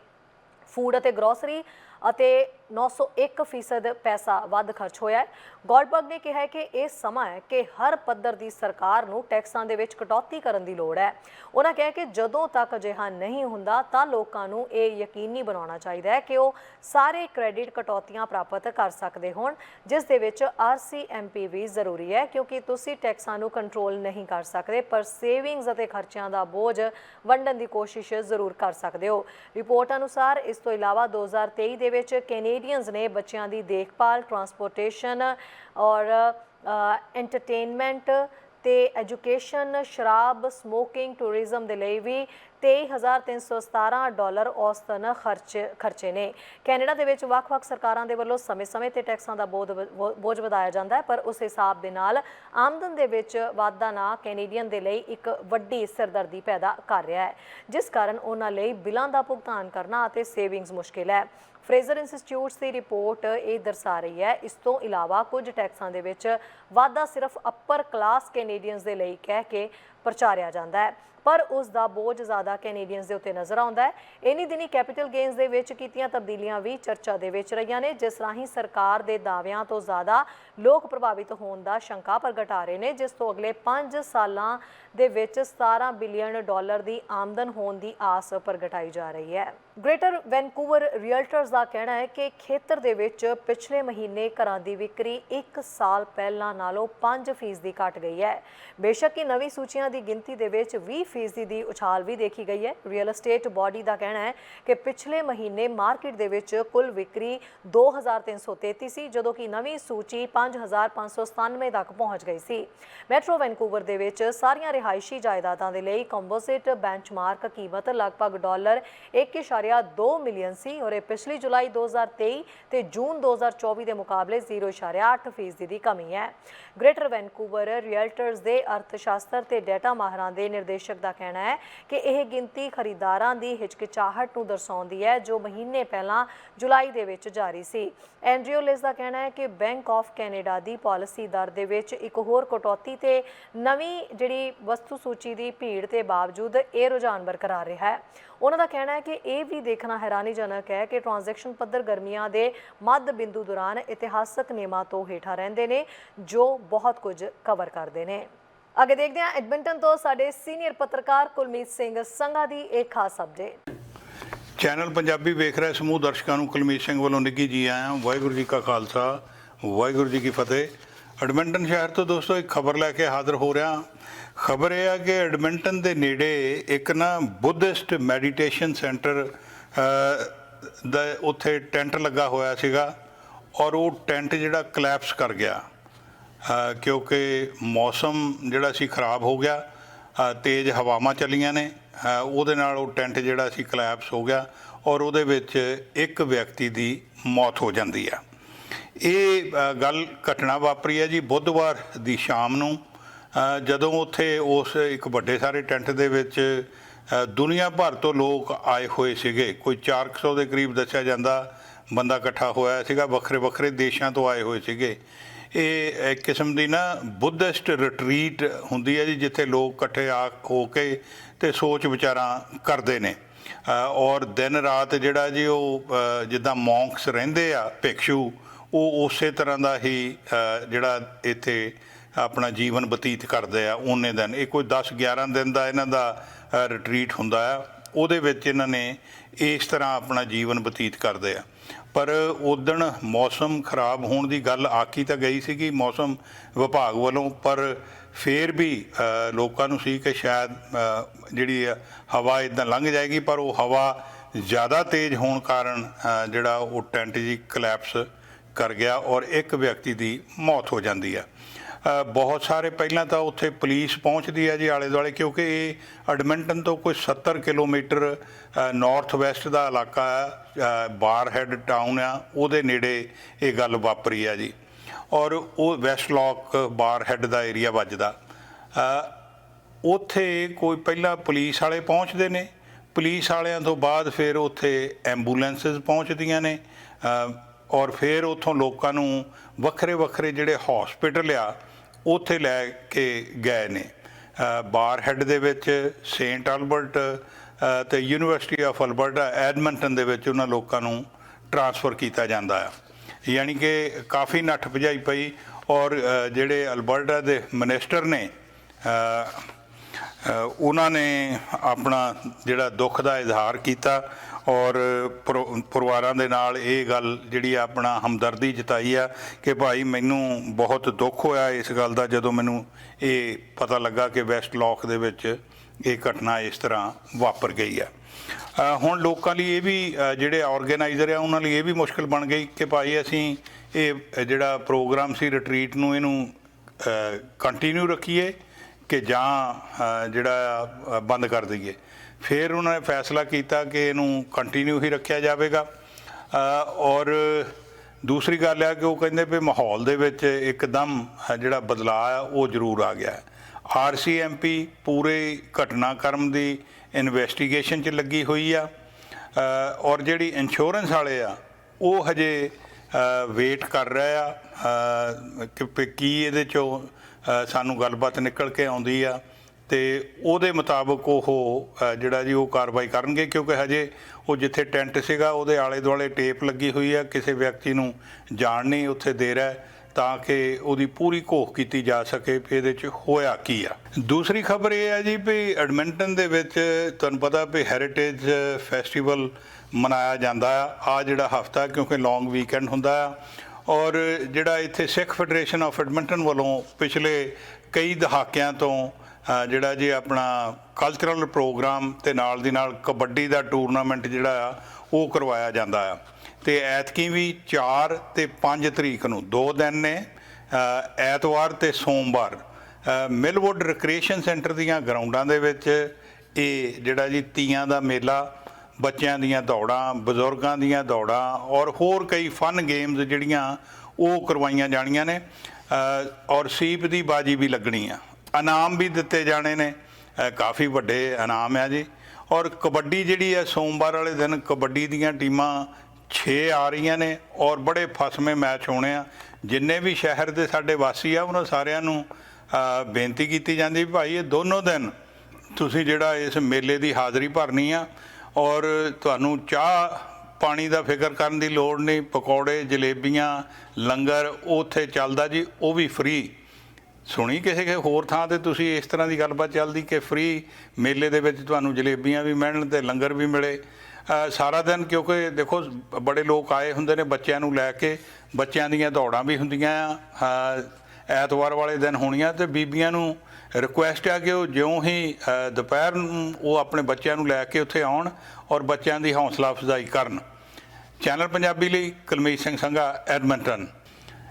ਫੂਡ ਅਤੇ ਗਰੋਸਰੀ ਅਤੇ 901 ਫੀਸਦ ਪੈਸਾ ਵੱਧ ਖਰਚ ਹੋਇਆ ਹੈ। ਗੋਲਡਬਰਗ ਨੇ ਕਿਹਾ ਕਿ ਇਹ ਸਮਾਂ ਹੈ ਕਿ ਹਰ ਪੱਧਰ ਦੀ ਸਰਕਾਰ ਨੂੰ ਟੈਕਸਾਂ ਦੇ ਵਿੱਚ ਕਟੌਤੀ ਕਰਨ ਦੀ ਲੋੜ ਹੈ। ਉਹਨਾਂ ਕਿਹਾ ਕਿ ਜਦੋਂ ਤੱਕ ਅਜਿਹਾ ਨਹੀਂ ਹੁੰਦਾ, ਤਾਂ ਲੋਕਾਂ ਨੂੰ ਇਹ ਯਕੀਨੀ ਬਣਾਉਣਾ ਚਾਹੀਦਾ ਹੈ ਕਿ ਉਹ ਸਾਰੇ ਕ੍ਰੈਡਿਟ ਕਟੌਤੀਆਂ ਪ੍ਰਾਪਤ ਕਰ ਸਕਦੇ ਹੋਣ, ਜਿਸ ਦੇ ਵਿੱਚ ਆਰਸੀਐਮਪੀ ਵੀ ਜ਼ਰੂਰੀ ਹੈ, ਕਿਉਂਕਿ ਤੁਸੀਂ ਟੈਕਸਾਂ ਨੂੰ ਕੰਟਰੋਲ ਨਹੀਂ ਕਰ ਸਕਦੇ, ਪਰ ਸੇਵਿੰਗਸ ਅਤੇ ਖਰਚਿਆਂ ਦਾ ਬੋਝ ਵੰਡਣ ਦੀ ਕੋਸ਼ਿਸ਼ ਜ਼ਰੂਰ ਕਰ ਸਕਦੇ ਹੋ। ਰਿਪੋਰਟ ਅਨੁਸਾਰ, ਇਸ ਤੋਂ ਇਲਾਵਾ 2023 ਦੇ ਵਿੱਚ ਕੈਨੇਡੀਅਨਸ ਨੇ ਬੱਚਿਆਂ ਦੀ ਦੇਖਭਾਲ ਟਰਾਂਸਪੋਰਟੇਸ਼ਨ ਔਰ ਐਂਟਰਟੇਨਮੈਂਟ ਤੇ ਐਜੂਕੇਸ਼ਨ ਸ਼ਰਾਬ ਸਮੋਕਿੰਗ ਟੂਰਿਜ਼ਮ ਦੇ ਲਈ ਵੀ 23317 ਡਾਲਰ ਔਸਤਨ ਖਰਚ, ਖਰਚੇ ਨੇ। ਕੈਨੇਡਾ ਦੇ ਵਿੱਚ ਵੱਖ-ਵੱਖ ਸਰਕਾਰਾਂ ਦੇ ਵੱਲੋਂ ਸਮੇਂ-ਸਮੇਂ ਤੇ ਟੈਕਸਾਂ ਦਾ ਬੋਝ ਵ- ਬੋਝ ਵਧਾਇਆ ਜਾਂਦਾ ਹੈ, ਪਰ ਉਸ ਹਿਸਾਬ ਦੇ ਨਾਲ ਆਮਦਨ ਦੇ ਵਿੱਚ ਵਾਧਾ ਨਾ ਕੈਨੇਡੀਅਨ ਦੇ ਲਈ ਇੱਕ ਵੱਡੀ ਸਿਰਦਰਦੀ ਪੈਦਾ ਕਰ ਰਿਹਾ ਹੈ, ਜਿਸ ਕਾਰਨ ਉਹਨਾਂ ਲਈ ਬਿੱਲਾਂ ਦਾ ਭੁਗਤਾਨ ਕਰਨਾ ਅਤੇ ਸੇਵਿੰਗਸ ਮੁਸ਼ਕਿਲ ਹੈ। ਫਰੇਜ਼ਰ ਇੰਸਟੀਚਿਊਟਸ ਦੀ ਰਿਪੋਰਟ ਇਹ ਦਰਸਾ ਰਹੀ ਹੈ। ਇਸ ਤੋਂ ਇਲਾਵਾ ਕੁਝ ਟੈਕਸਾਂ ਦੇ ਵਿੱਚ ਵਾਧਾ ਸਿਰਫ ਅਪਰ ਕਲਾਸ ਕੈਨੇਡੀਅਨਸ ਦੇ ਲਈ ਕਹਿ ਕੇ ਪ੍ਰਚਾਰਿਆ ਜਾਂਦਾ ਹੈ। ਪਰ ਉਸ ਦਾ ਬੋਝ ਜ਼ਿਆਦਾ ਕੈਨੇਡੀਅਨਸ ਦੇ ਉੱਤੇ ਨਜ਼ਰ ਆਉਂਦਾ ਹੈ। ਇਨੀ ਦਿਨੀ ਕੈਪੀਟਲ ਗੇਨਸ ਦੇ ਵਿੱਚ ਕੀਤੀਆਂ ਤਬਦੀਲੀਆਂ ਵੀ ਚਰਚਾ ਦੇ ਵਿੱਚ ਰਹੀਆਂ ਨੇ, ਜਿਸ ਰਾਹੀਂ ਸਰਕਾਰ ਦੇ ਦਾਅਵਿਆਂ ਤੋਂ ਜ਼ਿਆਦਾ ਲੋਕ ਪ੍ਰਭਾਵਿਤ ਹੋਣ ਦਾ ਸ਼ੰਕਾ ਪ੍ਰਗਟਾ ਰਹੇ ਨੇ, ਜਿਸ ਤੋਂ ਅਗਲੇ 5 ਸਾਲਾਂ ਦੇ ਵਿੱਚ 17 ਬਿਲੀਅਨ ਡਾਲਰ ਦੀ ਆਮਦਨ ਹੋਣ ਦੀ ਆਸ ਪ੍ਰਗਟਾਈ ਜਾ ਰਹੀ ਹੈ। ਗ੍ਰੇਟਰ ਵੈਨਕੂਵਰ ਰੀਅਲਟਰਸ ਦਾ ਕਹਿਣਾ ਹੈ ਕਿ ਖੇਤਰ ਦੇ ਵਿੱਚ ਪਿਛਲੇ ਮਹੀਨੇ ਘਰਾਂ ਦੀ ਵਿਕਰੀ 1 ਸਾਲ ਪਹਿਲਾਂ ਨਾਲੋਂ 5% ਦੀ ਘਟ ਗਈ ਹੈ। ਬੇਸ਼ੱਕ ਹੀ ਨਵੀਂ ਸੂਚੀਆਂ ਦੀ ਗਿਣਤੀ ਦੇ ਵਿੱਚ 20% ਫੀਸਦੀ ਦੀ ਉਛਾਲ ਵੀ ਦੇਖੀ ਗਈ ਹੈ। ਰੀਅਲ ਏਸਟੇਟ ਬਾਡੀ ਦਾ ਕਹਿਣਾ ਹੈ ਕਿ ਪਿਛਲੇ ਮਹੀਨੇ ਮਾਰਕੀਟ ਦੇ ਵਿੱਚ ਕੁੱਲ ਵਿਕਰੀ 2333 ਸੀ ਜਦੋਂ ਕਿ ਨਵੀਂ ਸੂਚੀ 5597 ਤੱਕ ਪਹੁੰਚ ਗਈ ਸੀ। ਮੈਟਰੋ ਵੈਨਕੂਵਰ ਦੇ ਵਿੱਚ ਸਾਰੀਆਂ ਰਿਹਾਇਸ਼ੀ ਜਾਇਦਾਦਾਂ ਦੇ ਲਈ ਕੰਪੋਜ਼ਿਟ ਬੈਂਚਮਾਰਕ ਕੀਮਤ ਲਗਭਗ ਡਾਲਰ 1.2 ਮਿਲੀਅਨ ਸੀ ਔਰ ਇਹ ਪਿਛਲੀ ਜੁਲਾਈ 2023 ਤੇ ਜੂਨ 2024 ਦੇ ਮੁਕਾਬਲੇ 0.8 ਫੀਸਦੀ ਦੀ ਕਮੀ ਹੈ। ਗ੍ਰੇਟਰ ਵੈਨਕੂਵਰ ਰੀਅਲਟਰਸ ਦੇ ਅਰਥਸ਼ਾਸਤਰ ਤੇ ਡਾਟਾ ਮਾਹਰਾਂ ਦੇ ਨਿਰਦੇਸ਼ਕ ਦਾ ਕਹਿਣਾ ਹੈ ਕਿ ਇਹ ਗਿਣਤੀ ਖਰੀਦਦਾਰਾਂ ਦੀ ਹਿਚਕਿਚਾਹਟ ਨੂੰ ਦਰਸਾਉਂਦੀ ਹੈ, ਜੋ ਮਹੀਨੇ ਪਹਿਲਾਂ ਜੁਲਾਈ ਦੇ ਵਿੱਚ ਜਾਰੀ ਸੀ। ਐਂਡਰਿਓ ਲਿਸ ਦਾ ਕਹਿਣਾ ਹੈ ਕਿ ਬੈਂਕ ਆਫ ਕੈਨੇਡਾ ਦੀ ਪਾਲਿਸੀ ਦਰ ਦੇ ਵਿੱਚ ਇੱਕ ਹੋਰ ਕਟੌਤੀ ਤੇ ਨਵੀਂ ਜਿਹੜੀ ਵਸਤੂ ਸੂਚੀ ਦੀ ਭੀੜ ਦੇ ਬਾਵਜੂਦ ਇਹ ਰੁਝਾਨ ਬਰਕਰਾਰ ਰਿਹਾ ਹੈ। ਉਹਨਾਂ ਦਾ ਕਹਿਣਾ ਹੈ ਕਿ ਇਹ ਵੀ ਦੇਖਣਾ ਹੈਰਾਨੀਜਨਕ ਹੈ ਕਿ ਟ੍ਰਾਂਜੈਕਸ਼ਨ ਪੱਧਰ ਗਰਮੀਆਂ ਦੇ ਮੱਧ ਬਿੰਦੂ ਦੌਰਾਨ ਇਤਿਹਾਸਕ ਨਿਯਮਾਂ ਤੋਂ ਹੇਠਾਂ ਰਹਿੰਦੇ ਨੇ, ਜੋ ਬਹੁਤ ਕੁਝ ਕਵਰ ਕਰਦੇ ਨੇ। ਅੱਗੇ ਦੇਖਦੇ ਹਾਂ ਐਡਮਿੰਟਨ ਤੋਂ ਸਾਡੇ ਸੀਨੀਅਰ ਪੱਤਰਕਾਰ ਕੁਲਮੀਤ ਸਿੰਘ ਸੰਘਾ ਦੀ ਇੱਕ ਖਾਸ ਅਪਡੇਟ ਚੈਨਲ ਪੰਜਾਬੀ ਵੇਖ ਰਹੇ ਸਮੂਹ ਦਰਸ਼ਕਾਂ ਨੂੰ ਕੁਲਮੀਤ ਸਿੰਘ ਵੱਲੋਂ ਨਿੱਘੀ ਜੀ ਆਇਆਂ ਵਾਹਿਗੁਰੂ ਜੀ ਕਾ ਖਾਲਸਾ, ਵਾਹਿਗੁਰੂ ਜੀ ਕੀ ਫਤਿਹ। ਐਡਮਿੰਟਨ ਸ਼ਹਿਰ ਤੋਂ ਦੋਸਤੋ ਇੱਕ ਖਬਰ ਲੈ ਕੇ ਹਾਜ਼ਰ ਹੋ ਰਿਹਾ। ਖਬਰ ਇਹ ਆ ਕਿ ਐਡਮਿੰਟਨ ਦੇ ਨੇੜੇ ਇੱਕ ਨਾ ਬੁੱਧਿਸਟ ਮੈਡੀਟੇਸ਼ਨ ਸੈਂਟਰ ਦਾ ਉੱਥੇ ਟੈਂਟ ਲੱਗਾ ਹੋਇਆ ਸੀਗਾ ਔਰ ਉਹ ਟੈਂਟ ਜਿਹੜਾ ਕਲੈਪਸ ਕਰ ਗਿਆ। ਕਿਉਂਕਿ ਮੌਸਮ ਜਿਹੜਾ ਸੀ ਖਰਾਬ ਹੋ ਗਿਆ ਤੇਜ਼ ਹਵਾਵਾਂ ਚੱਲੀਆਂ ਨੇ ਉਹਦੇ ਨਾਲ ਉਹ ਟੈਂਟ ਜਿਹੜਾ ਸੀ ਕਲੈਪਸ ਹੋ ਗਿਆ ਔਰ ਉਹਦੇ ਵਿੱਚ ਇੱਕ ਵਿਅਕਤੀ ਦੀ ਮੌਤ ਹੋ ਜਾਂਦੀ ਆ। ਇਹ ਗੱਲ ਘਟਨਾ ਵਾਪਰੀ ਹੈ ਜੀ ਬੁੱਧਵਾਰ ਦੀ ਸ਼ਾਮ ਨੂੰ ਜਦੋਂ ਉੱਥੇ ਉਸ ਇੱਕ ਵੱਡੇ ਸਾਰੇ ਟੈਂਟ ਦੇ ਵਿੱਚ ਦੁਨੀਆ ਭਰ ਤੋਂ ਲੋਕ ਆਏ ਹੋਏ ਸੀਗੇ। ਕੋਈ 400 ਦੇ ਕਰੀਬ ਦੱਸਿਆ ਜਾਂਦਾ, ਬੰਦਾ ਇਕੱਠਾ ਹੋਇਆ ਸੀਗਾ ਵੱਖਰੇ ਵੱਖਰੇ ਦੇਸ਼ਾਂ ਤੋਂ ਆਏ ਹੋਏ ਸੀਗੇ। ਇਹ ਇੱਕ ਕਿਸਮ ਦੀ ਨਾ ਬੁੱਧਿਸਟ ਰਿਟਰੀਟ ਹੁੰਦੀ ਹੈ ਜੀ, ਜਿੱਥੇ ਲੋਕ ਇਕੱਠੇ ਆ ਹੋ ਕੇ ਤੇ ਸੋਚ ਵਿਚਾਰਾਂ ਕਰਦੇ ਨੇ। ਔਰ ਦਿਨ ਰਾਤ ਜਿਹੜਾ ਜੀ ਉਹ ਜਿੱਦਾਂ ਮੌਂਕਸ ਰਹਿੰਦੇ ਆ ਭਿਕਸ਼ੂ, ਉਹ ਉਸੇ ਤਰ੍ਹਾਂ ਦਾ ਹੀ ਜਿਹੜਾ ਇੱਥੇ ਆਪਣਾ ਜੀਵਨ ਬਤੀਤ ਕਰਦੇ ਆ ਉਹਨੇ ਦਿਨ। ਇਹ ਕੋਈ 10 11 ਦਿਨ ਦਾ ਇਹਨਾਂ ਦਾ ਰਿਟਰੀਟ ਹੁੰਦਾ ਆ। ਉਹਦੇ ਵਿੱਚ ਇਹਨਾਂ ਨੇ ਇਸ ਤਰ੍ਹਾਂ ਆਪਣਾ ਜੀਵਨ ਬਤੀਤ ਕਰਦੇ ਆ। ਪਰ ਉਦਣ ਮੌਸਮ ਖਰਾਬ ਹੋਣ ਦੀ ਗੱਲ ਆਖੀ ਤਾਂ ਗਈ ਸੀਗੀ ਮੌਸਮ ਵਿਭਾਗ ਵੱਲੋਂ, ਪਰ ਫੇਰ ਵੀ ਲੋਕਾਂ ਨੂੰ ਸੀ ਕਿ ਸ਼ਾਇਦ ਜਿਹੜੀ ਆ, ਹਵਾ ਇਦਾਂ ਲੰਘ ਜਾਏਗੀ, ਪਰ ਉਹ ਹਵਾ ਜ਼ਿਆਦਾ ਤੇਜ਼ ਹੋਣ ਕਾਰਨ ਜਿਹੜਾ ਉਹ ਟੈਂਟ ਜੀ ਕਲੈਪਸ ਕਰ ਗਿਆ ਔਰ ਇੱਕ ਵਿਅਕਤੀ ਦੀ ਮੌਤ ਹੋ ਜਾਂਦੀ ਹੈ ਬਹੁਤ ਸਾਰੇ ਪਹਿਲਾਂ ਤਾਂ ਉੱਥੇ ਪੁਲਿਸ ਪਹੁੰਚਦੀ ਹੈ ਜੀ ਆਲੇ ਦੁਆਲੇ ਕਿਉਂਕਿ ਇਹ ਐਡਮਿੰਟਨ ਤੋਂ ਕੋਈ 70 ਕਿਲੋਮੀਟਰ ਨਾਰਥ ਵੈਸਟ ਦਾ ਇਲਾਕਾ ਹੈ ਬਾਰਹੈਡ ਟਾਊਨ ਆ, ਉਹਦੇ ਨੇੜੇ ਇਹ ਗੱਲ ਵਾਪਰੀ ਆ ਜੀ। ਔਰ ਉਹ ਵੈਸਟ ਲੌਕ ਬਾਰਹੈਡ ਦਾ ਏਰੀਆ ਵੱਜਦਾ। ਉੱਥੇ ਕੋਈ ਪਹਿਲਾਂ ਪੁਲਿਸ ਵਾਲੇ ਪਹੁੰਚਦੇ ਨੇ, ਪੁਲਿਸ ਵਾਲਿਆਂ ਤੋਂ ਬਾਅਦ ਫਿਰ ਉੱਥੇ ਐਂਬੂਲੈਂਸਸ ਪਹੁੰਚਦੀਆਂ ਨੇ ਔਰ ਫਿਰ ਉੱਥੋਂ ਲੋਕਾਂ ਨੂੰ ਵੱਖਰੇ ਵੱਖਰੇ ਜਿਹੜੇ ਹਸਪੀਟਲ ਆ ਉੱਥੇ ਲੈ ਕੇ ਗਏ ਨੇ। ਬਾਰ ਹੈੱਡ ਦੇ ਵਿੱਚ ਸੇਂਟ ਅਲਬਰਟ ਅ, ਤੇ ਯੂਨੀਵਰਸਿਟੀ ਆਫ ਅਲਬਰਟਾ ਐਡਮੰਟਨ ਦੇ ਵਿੱਚ ਉਹਨਾਂ ਲੋਕਾਂ ਨੂੰ ਟਰਾਂਸਫਰ ਕੀਤਾ ਜਾਂਦਾ ਆ। ਯਾਨੀ ਕਿ ਕਾਫੀ ਨੱਠ ਭਜਾਈ ਪਈ ਔਰ ਜਿਹੜੇ ਅਲਬਰਟਾ ਦੇ ਮਿਨਿਸਟਰ ਨੇ ਉਹਨਾਂ ਨੇ ਆਪਣਾ ਜਿਹੜਾ ਦੁੱਖ ਦਾ ਇਜ਼ਹਾਰ ਕੀਤਾ ਔਰ ਪਰਿ- ਪਰਿਵਾਰਾਂ ਦੇ ਨਾਲ ਇਹ ਗੱਲ ਜਿਹੜੀ ਆ ਆਪਣਾ ਹਮਦਰਦੀ ਜਤਾਈ ਆ ਕਿ ਭਾਈ ਮੈਨੂੰ ਬਹੁਤ ਦੁੱਖ ਹੋਇਆ ਇਸ ਗੱਲ ਦਾ ਜਦੋਂ ਮੈਨੂੰ ਇਹ ਪਤਾ ਲੱਗਾ ਕਿ ਵੈਸਟ ਲੋਕ ਦੇ ਵਿੱਚ ਇਹ ਘਟਨਾ ਇਸ ਤਰ੍ਹਾਂ ਵਾਪਰ ਗਈ ਆ। ਹੁਣ ਲੋਕਾਂ ਲਈ ਇਹ ਵੀ ਜਿਹੜੇ ਆਰਗੇਨਾਈਜ਼ਰ ਆ ਉਹਨਾਂ ਲਈ ਇਹ ਵੀ ਮੁਸ਼ਕਲ ਬਣ ਗਈ ਕਿ ਭਾਈ ਅਸੀਂ ਇਹ ਜਿਹੜਾ ਪ੍ਰੋਗਰਾਮ ਸੀ ਰਿਟਰੀਟ ਨੂੰ ਇਹਨੂੰ ਕੰਟੀਨਿਊ ਰੱਖੀਏ ਕਿ ਜਾਂ ਜਿਹੜਾ ਬੰਦ ਕਰ ਦਈਏ। ਫਿਰ ਉਹਨਾਂ ਨੇ ਫੈਸਲਾ ਕੀਤਾ ਕਿ ਇਹਨੂੰ ਕੰਟੀਨਿਊ ਹੀ ਰੱਖਿਆ ਜਾਵੇਗਾ। ਔਰ ਦੂਸਰੀ ਗੱਲ ਆ ਕਿ ਉਹ ਕਹਿੰਦੇ ਵੀ ਮਾਹੌਲ ਦੇ ਵਿੱਚ ਇੱਕਦਮ ਜਿਹੜਾ ਬਦਲਾਅ ਆ ਉਹ ਜ਼ਰੂਰ ਆ ਗਿਆ ਆਰਸੀਐਮਪੀ ਪੂਰੇ ਘਟਨਾਕ੍ਰਮ ਦੀ ਇਨਵੈਸਟੀਗੇਸ਼ਨ 'ਚ ਲੱਗੀ ਹੋਈ ਆ। ਔਰ ਜਿਹੜੀ ਇੰਸ਼ੋਰੈਂਸ ਵਾਲੇ ਆ, ਉਹ ਹਜੇ ਵੇਟ ਕਰ ਰਹੇ ਆ। ਕਿ ਵੀ ਕੀ ਇਹਦੇ ਚੋਂ ਸਾਨੂੰ ਗੱਲਬਾਤ ਨਿਕਲ ਕੇ ਆਉਂਦੀ ਆ। ਤੇ ਉਹਦੇ ਮੁਤਾਬਕ ਉਹ ਜਿਹੜਾ ਜੀ ਉਹ ਕਾਰਵਾਈ ਕਰਨਗੇ, ਕਿਉਂਕਿ ਹਜੇ ਉਹ ਜਿੱਥੇ ਟੈਂਟ ਸੀਗਾ, ਉਹਦੇ ਆਲੇ ਦੁਆਲੇ ਟੇਪ ਲੱਗੀ ਹੋਈ ਆ, ਕਿਸੇ ਵਿਅਕਤੀ ਨੂੰ ਜਾਣ ਨਹੀਂ ਉੱਥੇ ਦੇ ਰਿਹਾ, ਤਾਂ ਕਿ ਉਹਦੀ ਪੂਰੀ ਘੋਖ ਕੀਤੀ ਜਾ ਸਕੇ ਵੀ ਇਹਦੇ 'ਚ ਹੋਇਆ ਕੀ ਆ। ਦੂਸਰੀ ਖਬਰ ਇਹ ਹੈ ਜੀ ਵੀ ਐਡਮਿੰਟਨ ਦੇ ਵਿੱਚ ਤੁਹਾਨੂੰ ਪਤਾ ਵੀ ਹੈਰੀਟੇਜ ਫੈਸਟੀਵਲ ਮਨਾਇਆ ਜਾਂਦਾ ਆ ਆ ਜਿਹੜਾ ਹਫਤਾ, ਕਿਉਂਕਿ ਲੌਂਗ ਵੀਕਐਂਡ ਹੁੰਦਾ ਆ, ਔਰ ਜਿਹੜਾ ਇੱਥੇ ਸਿੱਖ ਫੈਡਰੇਸ਼ਨ ਆਫ ਐਡਮਿੰਟਨ ਵੱਲੋਂ ਪਿਛਲੇ ਕਈ ਦਹਾਕਿਆਂ ਤੋਂ ਜਿਹੜਾ ਜੀ ਆਪਣਾ ਕਲਚਰਲ ਪ੍ਰੋਗਰਾਮ ਤੇ ਨਾਲ ਦੀ ਨਾਲ ਕਬੱਡੀ ਦਾ ਟੂਰਨਾਮੈਂਟ ਜਿਹੜਾ ਆ, ਉਹ ਕਰਵਾਇਆ ਜਾਂਦਾ ਆ। ਤੇ ਐਤਕੀ ਵੀ 4 ਤੇ 5 ਤਰੀਕ ਨੂੰ, ਦੋ ਦਿਨ ਨੇ ਐਤਵਾਰ ਤੇ ਸੋਮਵਾਰ ਮਿਲਵੁੱਡ ਰਿਕ੍ਰੀਏਸ਼ਨ ਸੈਂਟਰ ਦੀਆਂ ਗਰਾਊਂਡਾਂ ਦੇ ਵਿੱਚ ਇਹ ਜਿਹੜਾ ਜੀ ਤੀਆਂ ਦਾ ਮੇਲਾ, ਬੱਚਿਆਂ ਦੀਆਂ ਦੌੜਾਂ, ਬਜ਼ੁਰਗਾਂ ਦੀਆਂ ਦੌੜਾਂ ਔਰ ਹੋਰ ਕਈ ਫਨ ਗੇਮਸ ਜਿਹੜੀਆਂ ਉਹ ਕਰਵਾਈਆਂ ਜਾਣੀਆਂ ਨੇ ਔਰ ਸੀਪ ਦੀ ਬਾਜੀ ਵੀ ਲੱਗਣੀ ਆ। ਇਨਾਮ ਵੀ ਦਿੱਤੇ ਜਾਣੇ ਨੇ। ਕਾਫੀ ਵੱਡੇ ਇਨਾਮ ਆ ਜੀ। ਔਰ ਕਬੱਡੀ ਜਿਹੜੀ ਹੈ, ਸੋਮਵਾਰ ਵਾਲੇ ਦਿਨ ਕਬੱਡੀ ਦੀਆਂ ਟੀਮਾਂ 6 ਆ ਰਹੀਆਂ ਨੇ ਔਰ ਬੜੇ ਫਸਵੇਂ ਮੈਚ ਹੋਣੇ ਆ। ਜਿੰਨੇ ਵੀ ਸ਼ਹਿਰ ਦੇ ਸਾਡੇ ਵਾਸੀ ਆ, ਉਹਨਾਂ ਸਾਰਿਆਂ ਨੂੰ ਬੇਨਤੀ ਕੀਤੀ ਜਾਂਦੀ ਵੀ ਭਾਈ ਇਹ ਦੋਨੋਂ ਦਿਨ ਤੁਸੀਂ ਜਿਹੜਾ ਇਸ ਮੇਲੇ ਦੀ ਹਾਜ਼ਰੀ ਭਰਨੀ ਆ ਔਰ ਤੁਹਾਨੂੰ ਚਾਹ ਪਾਣੀ ਦਾ ਫਿਕਰ ਕਰਨ ਦੀ ਲੋੜ ਨਹੀਂ। ਪਕੌੜੇ, ਜਲੇਬੀਆਂ, ਲੰਗਰ ਉੱਥੇ ਚੱਲਦਾ ਜੀ, ਉਹ ਵੀ ਫ੍ਰੀ। ਸੁਣੀ ਕਿਸੇ ਕਿਸੇ ਹੋਰ ਥਾਂ ਤੇ ਤੁਸੀਂ ਇਸ ਤਰ੍ਹਾਂ ਦੀ ਗੱਲਬਾਤ ਚੱਲਦੀ ਕਿ ਫ੍ਰੀ ਮੇਲੇ ਦੇ ਵਿੱਚ ਤੁਹਾਨੂੰ ਜਲੇਬੀਆਂ ਵੀ ਮਿਲਣ ਤੇ ਲੰਗਰ ਵੀ ਮਿਲੇ? ਸਾਰਾ ਦਿਨ ਕਿਉਂਕਿ ਦੇਖੋ, ਬੜੇ ਲੋਕ ਆਏ ਹੁੰਦੇ ਨੇ ਬੱਚਿਆਂ ਨੂੰ ਲੈ ਕੇ, ਬੱਚਿਆਂ ਦੀਆਂ ਦੌੜਾਂ ਵੀ ਹੁੰਦੀਆਂ ਆ ਐਤਵਾਰ ਵਾਲੇ ਦਿਨ ਹੋਣੀਆਂ ਤੇ ਬੀਬੀਆਂ ਨੂੰ ਰਿਕੁਐਸਟ ਆ ਕਿ ਉਹ ਜਿਉਂ ਹੀ ਦੁਪਹਿਰ ਨੂੰ ਉਹ ਆਪਣੇ ਬੱਚਿਆਂ ਨੂੰ ਲੈ ਕੇ ਉੱਥੇ ਆਉਣ ਔਰ ਬੱਚਿਆਂ ਦੀ ਹੌਸਲਾ ਅਫਜ਼ਾਈ ਕਰਨ। ਚੈਨਲ ਪੰਜਾਬੀ ਲਈ ਕੁਲਮੀਤ ਸਿੰਘ ਸੰਘਾ ਐਡਮੰਟਨ